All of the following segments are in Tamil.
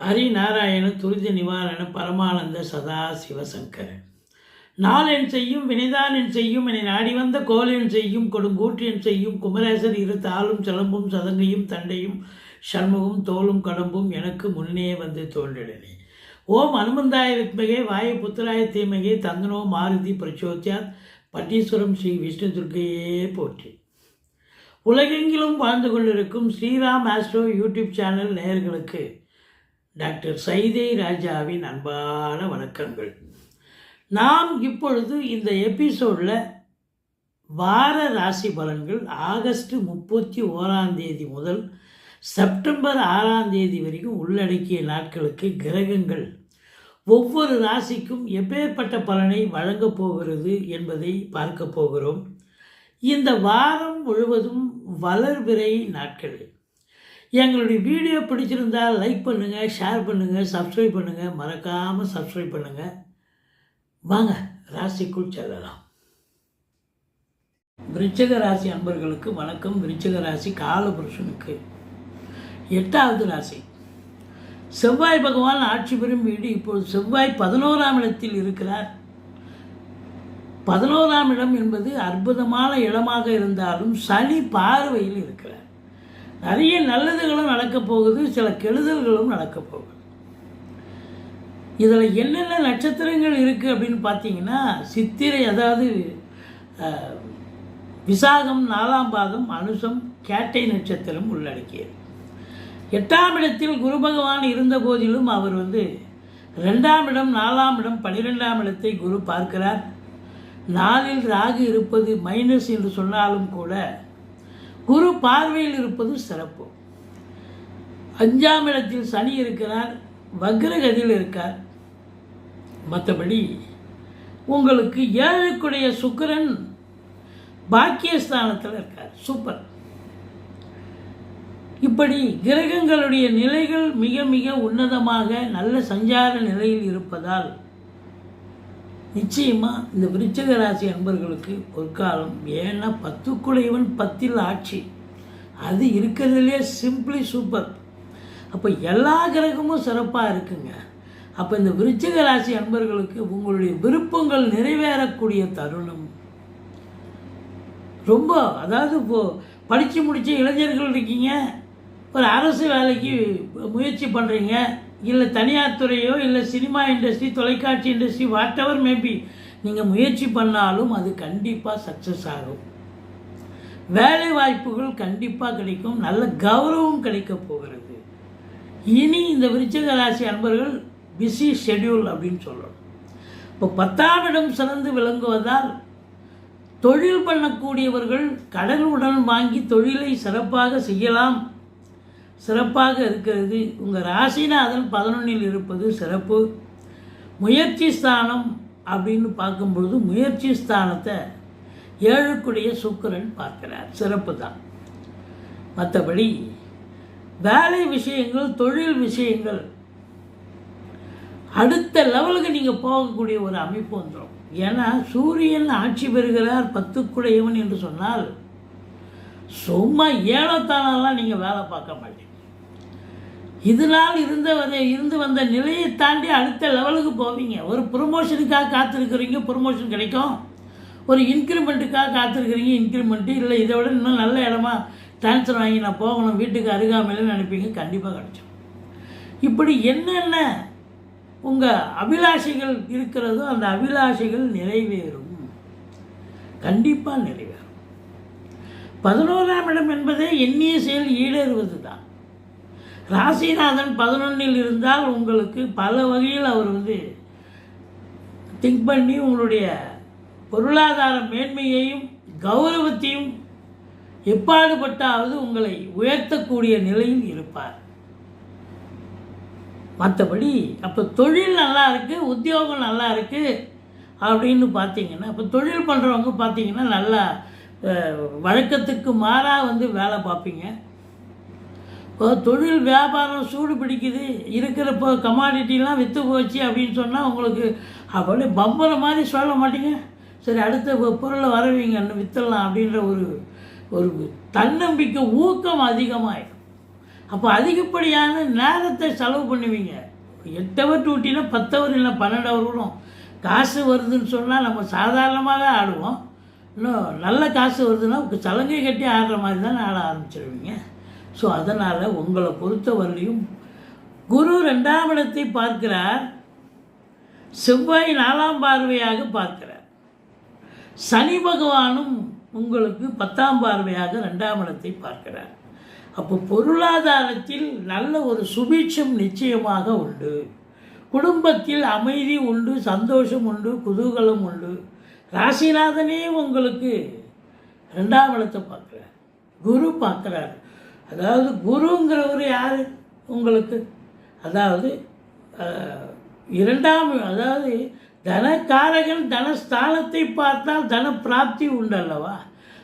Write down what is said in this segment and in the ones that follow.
ஹரிநாராயண துரித நிவாரண பரமானந்த சதா சிவசங்கரன் நாளென் செய்யும் வினைதானென் செய்யும் என்னை நாடி வந்த கோலென் செய்யும் கொடுங்கூற்றியன் செய்யும் குமரேசர் இரு தாளும் சிலம்பும் சதங்கையும் தண்டையும் சண்முகம் தோலும் கடம்பும் எனக்கு முன்னே வந்து தோன்றிடனே ஓம் அனுமந்தாய வித்மகே வாயு புத்திராய தீமகே தந்தனோ மாருதி பிரச்சோத்யாத் பட்டீஸ்வரம் ஸ்ரீ விஷ்ணு துர்க்கையே போற்றி. உலகெங்கிலும் வாழ்ந்து கொண்டிருக்கும் ஸ்ரீராம் ஆஸ்ட்ரோ யூடியூப் சேனல் நேயர்களுக்கு டாக்டர் சைதை ராஜாவின் அன்பான வணக்கங்கள். நாம் இப்பொழுது இந்த எபிசோடில் வார ராசி பலன்கள் ஆகஸ்ட் முப்பத்தி ஓராம் தேதி முதல் செப்டம்பர் ஆறாம் தேதி வரைக்கும் உள்ளடக்கிய நாட்களுக்கு கிரகங்கள். ஒவ்வொரு ராசிக்கும் எப்பேற்பட்ட பலனை வழங்கப் போகிறது என்பதை பார்க்க போகிறோம். இந்த வாரம் முழுவதும் வளர்பிறை நாட்கள். எங்களுடைய வீடியோ பிடிச்சிருந்தால் லைக் பண்ணுங்கள் ஷேர் பண்ணுங்கள் சப்ஸ்கிரைப் பண்ணுங்கள் மறக்காமல் சப்ஸ்கிரைப் பண்ணுங்கள் வாங்க ராசிக்குள் செல்லலாம். விருச்சக ராசி அன்பர்களுக்கு வணக்கம். விருச்சக ராசி காலபுருஷனுக்கு எட்டாவது ராசி. செவ்வாய் பகவான் ஆட்சி பெறும் வீடு இப்போது செவ்வாய் பதினோராம் இடத்தில் இருக்கிறார். பதினோராம் இடம் என்பது அற்புதமான இடமாக இருந்தாலும் சனி பார்வையில் இருக்கிறார். நிறைய நல்லதுகளும் நடக்கப் போகுது சில கெடுதல்களும் நடக்கப் போகுது. இதில் என்னென்ன நட்சத்திரங்கள் இருக்குது அப்படின்னு பார்த்தீங்கன்னா சித்திரை அதாவது விசாகம் நாலாம் பாதம் அனுசம் கேட்டை நட்சத்திரம் உள்ளடக்கியது. எட்டாம் இடத்தில் குரு பகவான் இருந்த போதிலும் அவர் வந்து ரெண்டாம் இடம் நாலாம் இடம் பனிரெண்டாம் இடத்தை குரு பார்க்கிறார். நாளில் ராகு இருப்பது மைனஸ் என்று சொன்னாலும் கூட குரு பார்வையில் இருப்பது சிறப்பு. அஞ்சாம் இடத்தில் சனி இருக்கிறார் வக்ரகதியில் இருக்கார். மற்றபடி உங்களுக்கு ஏழுக்குடைய சுக்கரன் பாக்கியஸ்தானத்தில் இருக்கார். சூப்பர் இப்படி கிரகங்களுடைய நிலைகள் மிக மிக உன்னதமாக நல்ல சஞ்சார நிலையில் இருப்பதால் நிச்சயமாக இந்த விருச்சக ராசி அன்பர்களுக்கு பொற்காலம் ஏன்னா பத்துக்குடையவன் பத்தில் ஆட்சி. அது இருக்கிறதுலே சிம்பிளி சூப்பர் அப்போ எல்லா கிரகமும் சிறப்பாக இருக்குங்க. அப்போ இந்த விருச்சிக ராசி அன்பர்களுக்கு உங்களுடைய விருப்பங்கள் நிறைவேறக்கூடிய தருணம். ரொம்ப அதாவது இப்போ படித்து முடித்த இளைஞர்கள் இருக்கீங்க ஒரு அரசு வேலைக்கு முயற்சி பண்ணுறீங்க இல்லை தனியார் துறையோ இல்லை சினிமா இண்டஸ்ட்ரி தொலைக்காட்சி இண்டஸ்ட்ரி வாட் எவர் மேபி நீங்கள் முயற்சி பண்ணாலும் அது கண்டிப்பாக சக்ஸஸ் ஆகும். வேலை வாய்ப்புகள் கண்டிப்பாக கிடைக்கும். நல்ல கௌரவம் கிடைக்க போகிறது. இனி இந்த விருச்சிக ராசி அன்பர்கள் பிஸி ஷெட்யூல் அப்படின்னு சொல்லணும். இப்போ பத்தாம் இடம் சிறந்து விளங்குவதால் தொழில் பண்ணக்கூடியவர்கள் கடனுடன் வாங்கி தொழிலை சிறப்பாக செய்யலாம். சிறப்பாக இருக்கிறது. உங்கள் ராசிநாதன் பதினொன்றில் இருப்பது சிறப்பு. முயற்சி ஸ்தானம் அப்படின்னு பார்க்கும்பொழுது முயற்சி ஸ்தானத்தை ஏழுக்குடைய சுக்கரன் பார்க்கிறார். சிறப்பு தான். மற்றபடி வேலை விஷயங்கள் தொழில் விஷயங்கள் அடுத்த லெவலுக்கு நீங்கள் போகக்கூடிய ஒரு அமைப்பு வந்துடும் ஏன்னா சூரியன் ஆட்சி பெறுகிறார் பத்துக்குடையவன் என்று சொன்னால் சும்மா ஏழத்தானெல்லாம் நீங்கள் வேலை பார்க்க மாட்டீங்க? இதனால் இருந்த இருந்து வந்த நிலையை தாண்டி அடுத்த லெவலுக்கு போவீங்க. ஒரு ப்ரொமோஷனுக்காக காத்திருக்கிறீங்க ப்ரொமோஷன் கிடைக்கும். ஒரு இன்க்ரிமெண்ட்டுக்காக காத்திருக்கிறீங்க இன்க்ரிமெண்ட்டு இல்லை இதை விட இன்னும் நல்ல இடமா டிரான்ஸ்ஃபர் வாங்கி நான் போகணும் வீட்டுக்கு அருகாமையில் நினைப்பீங்க கண்டிப்பாக கிடைச்சோம் இப்படி என்னென்ன உங்கள் அபிலாஷைகள் இருக்கிறதோ அந்த அபிலாஷைகள் நிறைவேறும். கண்டிப்பாக நிறைவேறும். பதினோராம் இடம் என்பதே எண்ணிய செயல் ஈடேறுவது தான் ராசிநாதன் பதினொன்றில் இருந்தால் உங்களுக்கு பல வகையில் அவர் வந்து திங்க் பண்ணி உங்களுடைய பொருளாதார மேன்மையையும் கௌரவத்தையும் எப்பாடுபட்டாவது உங்களை உயர்த்தக்கூடிய நிலையில் இருப்பார். மற்றபடி அப்போ தொழில் நல்லா இருக்குது உத்தியோகம் நல்லா இருக்குது அப்படின்னு பார்த்தீங்கன்னா இப்போ தொழில் பண்ணுறவங்க பார்த்தீங்கன்னா நல்லா வழக்கத்துக்கு மாறாக வந்து வேலை பார்ப்பீங்க. இப்போ தொழில் வியாபாரம் சூடு பிடிக்குது இருக்கிறப்போ கமாடிட்டிலாம் விற்று போச்சு அப்படின்னு சொன்னால் உங்களுக்கு அப்படியே பம்பரை மாதிரி சொல்ல மாட்டீங்க. சரி அடுத்த பொருளை வரவீங்க இன்னும் அப்படின்ற ஒரு ஒரு தன்னம்பிக்கை ஊக்கம் அதிகமாகிடும் அப்போ அதிகப்படியான நேரத்தை செலவு பண்ணுவீங்க. எட்டு ஹவர் பத்தவர் பத்து ஹவர் இல்லை பன்னெண்டு ஹவர் விடும் காசு வருதுன்னு சொன்னால் நம்ம சாதாரணமாக ஆடுவோம். இன்னும் நல்ல காசு வருதுன்னா சலங்கை கட்டி ஆடுற மாதிரி தான் ஆட ஆரம்பிச்சிருவீங்க. ஸோ அதனால் உங்களை பொறுத்தவரையிலும் குரு ரெண்டாம் இடத்தை பார்க்கிறார். செவ்வாய் நாலாம் பார்வையாக பார்க்கிறார். சனி பகவானும் உங்களுக்கு பத்தாம் பார்வையாக ரெண்டாம் இடத்தை பார்க்கிறார். அப்போ பொருளாதாரத்தில் நல்ல ஒரு சுபீட்சம் நிச்சயமாக உண்டு. குடும்பத்தில் அமைதி உண்டு சந்தோஷம் உண்டு குதூகலம் உண்டு. ராசிநாதனே உங்களுக்கு ரெண்டாம் இடத்தை பார்க்குறார். குரு பார்க்குறாரு. அதாவது குருங்கிறவர் யார்? உங்களுக்கு. அதாவது இரண்டாம் அதாவது தனக்காரகன் தனஸ்தானத்தை பார்த்தால் தன பிராப்தி உண்டல்லவா?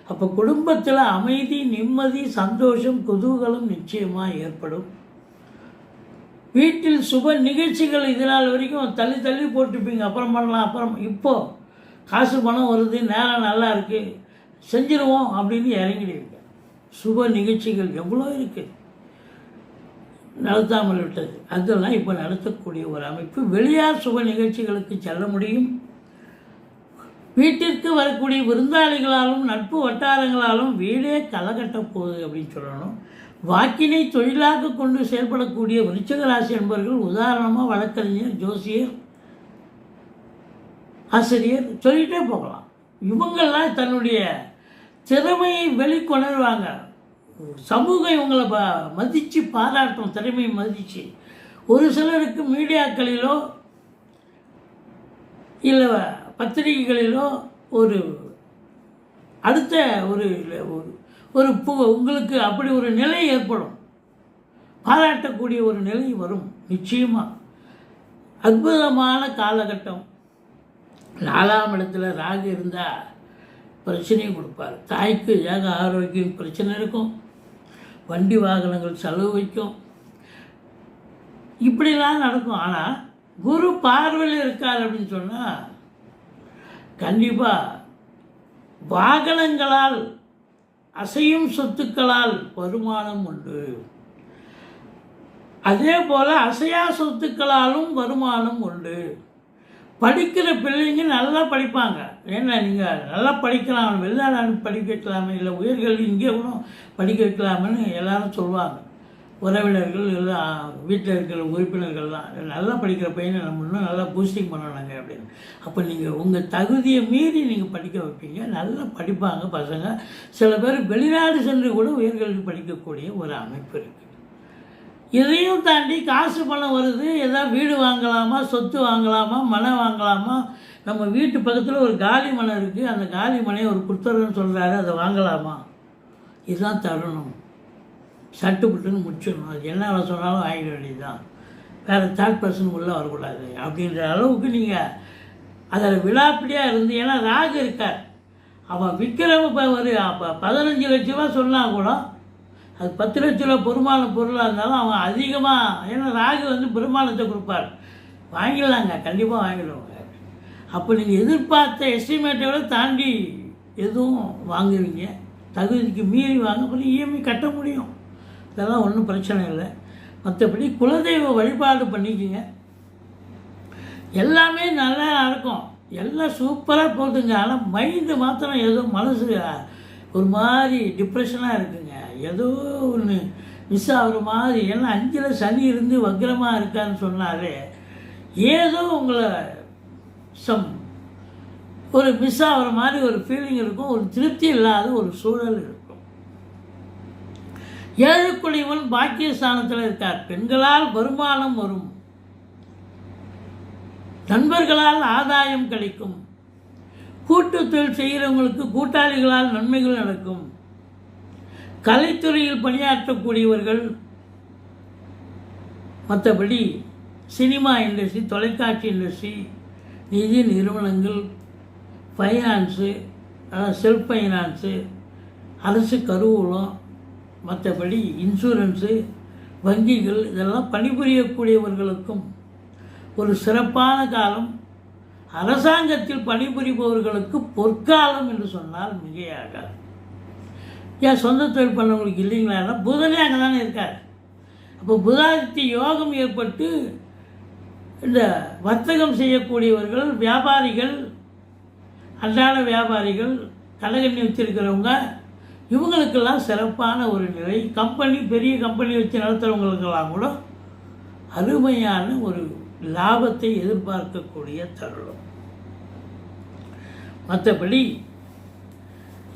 அப்போ குடும்பத்தில் அமைதி நிம்மதி சந்தோஷம் குதூகலம் நிச்சயமாக ஏற்படும். வீட்டில் சுப நிகழ்ச்சிகள் இதனால் வரைக்கும் தள்ளி தள்ளி போட்டுப்பீங்க அப்புறம் பண்ணலாம் அப்புறம் இப்போது காசு பணம் வருது நேரம் நல்லா இருக்குது செஞ்சிருவோம் அப்படின்னு இறங்கிடுவீங்க. சுப நிகழ்ச்சிகள் எவ்வளோ இருக்குது நடத்தாமல் விட்டது. அதெல்லாம் இப்போ நடத்தக்கூடிய ஒரு அமைப்பு. வெளியார் சுப நிகழ்ச்சிகளுக்கு செல்ல முடியும். வீட்டிற்கு வரக்கூடிய விருந்தாளிகளாலும் நட்பு வட்டாரங்களாலும் வீடே களைகட்டப் போகுது அப்படின்னு சொல்லணும். வாக்கினை தொழிலாக கொண்டு செயல்படக்கூடிய விருச்சகராசி என்பவர்கள் உதாரணமாக வழக்கறிஞர் ஜோசியர் ஆசிரியர் சொல்லிகிட்டே போகலாம். இவங்கெல்லாம் தன்னுடைய திறமையை வெளிக்கொணர்வாங்க. சமூகம் இவங்களை ப மதித்து பாராட்டும் திறமையை மதித்து ஒரு சிலருக்கு மீடியாக்களிலோ இல்லை பத்திரிகைகளிலோ ஒரு அடுத்த ஒரு ஒரு ஒரு பு உங்களுக்கு அப்படி ஒரு நிலை ஏற்படும். பாராட்டக்கூடிய ஒரு நிலை வரும் நிச்சயமாக அற்புதமான காலகட்டம். நாலாம் இடத்துல ராகு இருந்தால் பிரச்சனையை கொடுப்பார். தாய்க்கு ஏக ஆரோக்கியம் பிரச்சனை இருக்கும். வண்டி வாகனங்கள் செலவு வைக்கும். இப்படிலாம் நடக்கும். ஆனால் குரு பார்வையில் இருக்கார் அப்படின்னு சொன்னால் கண்டிப்பாக வாகனங்களால் அசையும் சொத்துக்களால் வருமானம் உண்டு. அதே போல் அசையா சொத்துக்களாலும் வருமானம் உண்டு. படிக்கிற பிள்ளைங்க நல்லா படிப்பாங்க. ஏன்னா நீங்கள் நல்லா படிக்கலாம். வெளிநாடு அனுப்பி படிக்க வைக்கலாமே. இல்லை உயர்கல்வி இங்கே கூட படிக்க வைக்கலாமேன்னு எல்லாரும் சொல்லுவாங்க. உறவினர்கள் எல்லாம் வீட்டில் இருக்கிற உறுப்பினர்கள்லாம் நல்லா படிக்கிற பையனை நம்ம இன்னும் நல்லா பூஸ்டிங் பண்ணணுங்க அப்படின்னு. அப்போ நீங்கள் உங்கள் தகுதியை மீறி நீங்கள் படிக்க வைப்பீங்க. நல்லா படிப்பாங்க பசங்க. சில பேர் வெளிநாடு சென்று கூட உயர்கல்வி படிக்கக்கூடிய ஒரு அமைப்பு இருக்குது இதையும் தாண்டி காசு பணம் வருது ஏதாவது வீடு வாங்கலாமா சொத்து வாங்கலாமா மனை வாங்கலாமா? நம்ம வீட்டு பக்கத்தில் ஒரு காலி மனை இருக்குது அந்த காலி மனையை ஒரு குத்தர்னு சொல்கிறாரு அதை வாங்கலாமா? இதுதான் தருணம். சட்டு புட்டுன்னு முடிச்சிடணும். அது என்ன வேலை சொன்னாலும் வாங்கிட வேண்டியதுதான். வேறு தேர்ட் பர்சன் உள்ளே வரக்கூடாது. அப்படின்ற அளவுக்கு நீங்கள் அதில் விழாப்பிடியாக இருந்து ஏன்னா ராகு இருக்கார். அவன் விற்கிறவன் இப்போ ஒரு அப்போ பதினஞ்சு லட்ச ரூபா சொன்னால் கூட அது பத்து லட்ச ரூபா பெருமான பொருளாக இருந்தாலும் அவன் அதிகமாக ஏன்னா ராகு வந்து பெருமானத்தை கொடுப்பார். வாங்கிடலாங்க கண்டிப்பாக வாங்கிடுவாங்க. அப்போ நீங்கள் எதிர்பார்த்த எஸ்டிமேட்டை விட தாண்டி எதுவும் வாங்குவீங்க. தகுதிக்கு மீறி வாங்க அப்புறம் இஎம்ஐ கட்ட முடியும். இதெல்லாம் ஒன்றும் பிரச்சனை இல்லை. மற்றபடி குலதெய்வ வழிபாடு பண்ணிக்கோங்க. எல்லாமே நல்லா இருக்கும். எல்லாம் சூப்பராக போகுதுங்க. ஆனால் மைண்டு மாத்திரம் ஏதோ மனசு ஒரு மாதிரி டிப்ரெஷனாக இருக்குங்க. ஏதோ ஒன்று மிஸ் ஆகிற மாதிரி. ஏன்னா அஞ்சில் சனி இருந்து வக்ரமாக இருக்கான்னு சொன்னாலே ஏதோ உங்களை சம் ஒரு மிஸ் ஆகிற மாதிரி ஒரு ஃபீலிங் இருக்கும். ஒரு திருப்தி இல்லாத ஒரு சூழல் இருக்கும். ஏழுக்குழிவன் பாக்கியஸ்தானத்தில் இருக்கார். பெண்களால் வருமானம் வரும். நண்பர்களால் ஆதாயம் கிடைக்கும். கூட்டு தொழில் செய்கிறவங்களுக்கு கூட்டாளிகளால் நன்மைகள் நடக்கும். கலைத்துறையில் பணியாற்றக்கூடியவர்கள் மற்றபடி சினிமா இண்டஸ்ட்ரி தொலைக்காட்சி இண்டஸ்ட்ரி நிதி நிறுவனங்கள் ஃபைனான்ஸு அதாவது செல்ஃப் ஃபைனான்ஸு அரசு கருவூலம் மற்றபடி இன்சூரன்ஸு வங்கிகள் இதெல்லாம் பணிபுரியக்கூடியவர்களுக்கும் ஒரு சிறப்பான காலம். அரசாங்கத்தில் பணிபுரிபவர்களுக்கு பொற்காலம் என்று சொன்னால் மிகையாகாது. ஏன் சொந்த தொழில் பண்ணவங்களுக்கு இல்லைங்களா? புதனே அங்கே தானே இருக்கார். அப்போ புதாதித்ய யோகம் ஏற்பட்டு இந்த வர்த்தகம் செய்யக்கூடியவர்கள் வியாபாரிகள் அன்றாட வியாபாரிகள் கடகண்ணி வச்சிருக்கிறவங்க இவங்களுக்கெல்லாம் சிறப்பான ஒரு நிலை. கம்பெனி பெரிய கம்பெனி வச்சு நடத்துகிறவங்களுக்கெல்லாம் கூட அருமையான ஒரு லாபத்தை எதிர்பார்க்கக்கூடிய தருணம். மற்றபடி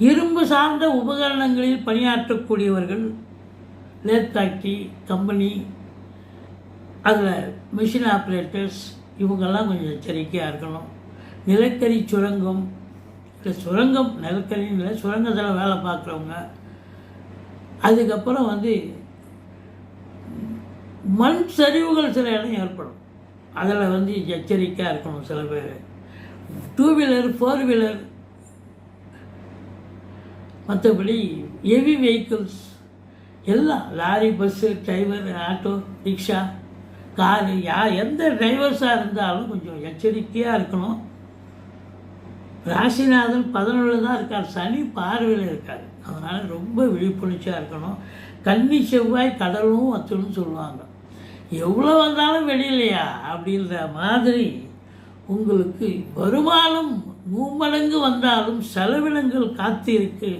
இரும்பு சார்ந்த உபகரணங்களில் பணியாற்றக்கூடியவர்கள் லேத் ஃபேக்ட்ரி கம்பெனி அதில் மிஷின் ஆப்ரேட்டர்ஸ் இவங்கெல்லாம் கொஞ்சம் எச்சரிக்கையாக இருக்கணும். நிலக்கரி சுரங்கம் இல்லை சுரங்கம் நிலக்கரின்னு இல்லை சுரங்கத்தில் வேலை பார்க்குறவங்க. அதுக்கப்புறம் வந்து மண் சரிவுகள் சில இடம் ஏற்படும். அதில் வந்து எச்சரிக்கையாக இருக்கணும் சில பேர். டூ வீலர் ஃபோர் வீலர் மற்றபடி ஹெவி வெஹிக்கிள்ஸ் எல்லாம் lorry bus driver auto rickshaw car யா எந்த டிரைவர்ஸாக இருந்தாலும் கொஞ்சம் எச்சரிக்கையாக இருக்கணும். ராசிநாதன் பதினொன்று தான் இருக்கார். சனி பார்வையில் இருக்கார். அதனால் ரொம்ப விழிப்புணர்ச்சியாக இருக்கணும். கன்னி செவ்வாய் கடலும் வச்சுன்னு சொல்லுவாங்க. எவ்வளோ வந்தாலும் வெளியிலையா அப்படின்ற மாதிரி உங்களுக்கு வருமானம் மூமடங்கு வந்தாலும் செலவினங்கள் காத்திருக்கு.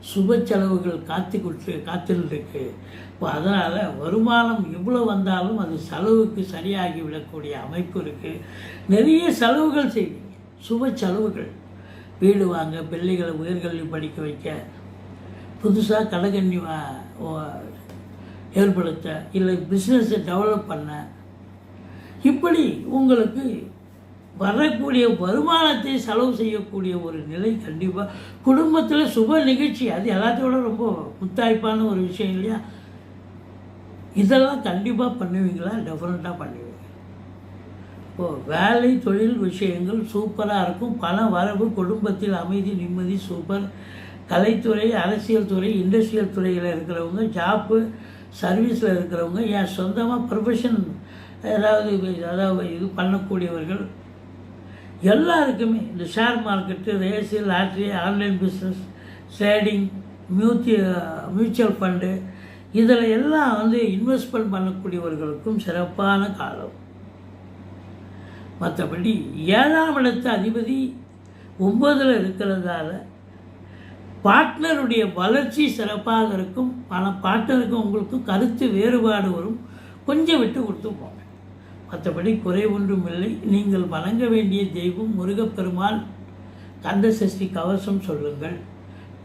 சுப செலவுகள் காத்து கொடுத்து காத்திருந்துருக்கு. இப்போ அதனால் வருமானம் எவ்வளோ வந்தாலும் அது செலவுக்கு சரியாகி விடக்கூடிய அமைப்பு இருக்குது நிறைய செலவுகள் செய்வீங்க சுப செலவுகள் வீடு வாங்க பிள்ளைகளை உயர்கல்வி படிக்க வைக்க புதுசாக கடகண்ணி வா- ஏற்படுத்த இல்லை பிஸ்னஸை டெவலப் பண்ண. இப்படி உங்களுக்கு வரக்கூடிய வருமானத்தை செலவு செய்யக்கூடிய ஒரு நிலை கண்டிப்பாக குடும்பத்தில் சுப நிகழ்ச்சி அது எல்லாத்தையோட ரொம்ப முத்தாய்ப்பான ஒரு விஷயம் இல்லையா? இதெல்லாம் கண்டிப்பாக பண்ணுவீங்களா? டெஃபினட்டாக பண்ணுவீங்க. இப்போது வேலை தொழில் விஷயங்கள் சூப்பராக இருக்கும். பண வரவு குடும்பத்தில் அமைதி நிம்மதி சூப்பர். கலைத்துறை அரசியல் துறை இண்டஸ்ட்ரியல் துறையில் இருக்கிறவங்க ஜாப்பு சர்வீஸில் இருக்கிறவங்க என் சொந்தமாக ப்ரொஃபஷன் ஏதாவது அதாவது இது பண்ணக்கூடியவர்கள் எல்லாருக்குமே இந்த share market race lottery online business trading மியூச்சு mutual fund இதில் எல்லாம் வந்து இன்வெஸ்ட்மெண்ட் பண்ணக்கூடியவர்களுக்கும் சிறப்பான காலம். மற்றபடி ஏழாம் இடத்து அதிபதி ஒன்பதில் இருக்கிறதால பார்ட்னருடைய வளர்ச்சி சிறப்பாக இருக்கும். ஆனால் பார்ட்னருக்கும் உங்களுக்கும் கருத்து வேறுபாடு வரும். கொஞ்சம் விட்டு கொடுத்து போங்க. மற்றபடி குறை ஒன்றும் இல்லை நீங்கள் வணங்க வேண்டிய தெய்வம் முருகப்பெருமாள். கந்தசஷ்டி கவசம் சொல்லுங்கள்.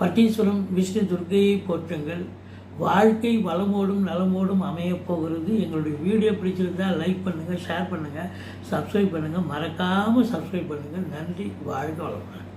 பட்டீஸ்வரம் விஷ்ணு துர்க்கையை போற்றுங்கள். வாழ்க்கை வளமோடும் நலமோடும் அமையப் போகிறது. எங்களுடைய வீடியோ பிடிச்சிருந்தா லைக் பண்ணுங்கள் ஷேர் பண்ணுங்கள் சப்ஸ்கிரைப் பண்ணுங்கள் மறக்காமல் சப்ஸ்கிரைப் பண்ணுங்கள் நன்றி வாழ்க வளமுடன்.